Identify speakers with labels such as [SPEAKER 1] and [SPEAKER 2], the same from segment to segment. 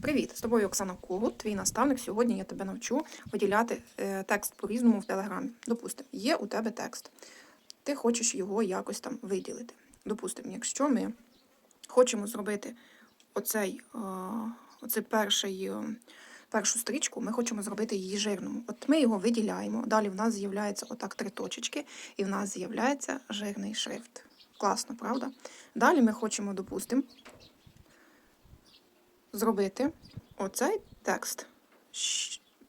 [SPEAKER 1] Привіт! З тобою Оксана Когут, твій наставник. Сьогодні я тебе навчу виділяти е, текст по-різному в Телеграмі. Допустимо, є у тебе текст. Ти хочеш його якось там виділити. Допустимо, якщо ми хочемо зробити оцей, е, оцей перший, е, першу стрічку, ми хочемо зробити її жирному. От ми його виділяємо. Далі в нас з'являється отак три точечки, і в нас з'являється жирний шрифт. Класно, правда? Далі ми хочемо, допустимо, зробити оцей текст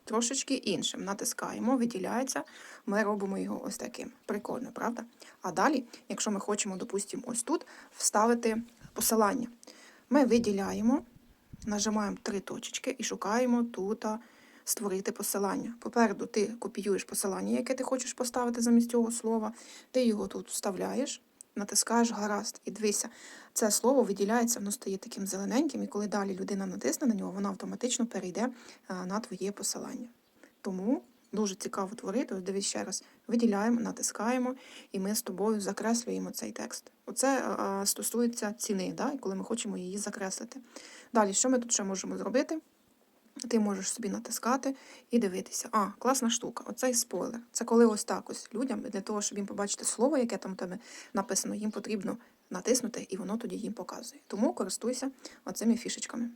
[SPEAKER 1] трошечки іншим. Натискаємо, виділяється, ми робимо його ось таким. Прикольно, правда? А далі, якщо ми хочемо, допустимо, ось тут вставити посилання, ми виділяємо, нажимаємо три точечки і шукаємо тут створити посилання. Попереду ти копіюєш посилання, яке ти хочеш поставити замість цього слова, ти його тут вставляєш. Натискаєш гаразд і дивися, це слово виділяється, воно стає таким зелененьким, і коли далі людина натисне на нього, вона автоматично перейде на твоє посилання. Тому дуже цікаво творити. Ось дивись ще раз. Виділяємо, натискаємо, і ми з тобою закреслюємо цей текст. Оце стосується ціни, да, коли ми хочемо її закреслити. Далі, що ми тут ще можемо зробити? Ти можеш собі натискати і дивитися. А, класна штука. Оцей спойлер. Це коли ось так ось людям, для того, щоб їм побачити слово, яке там тебе написано, їм потрібно натиснути, і воно тоді їм показує. Тому користуйся оцими фішечками.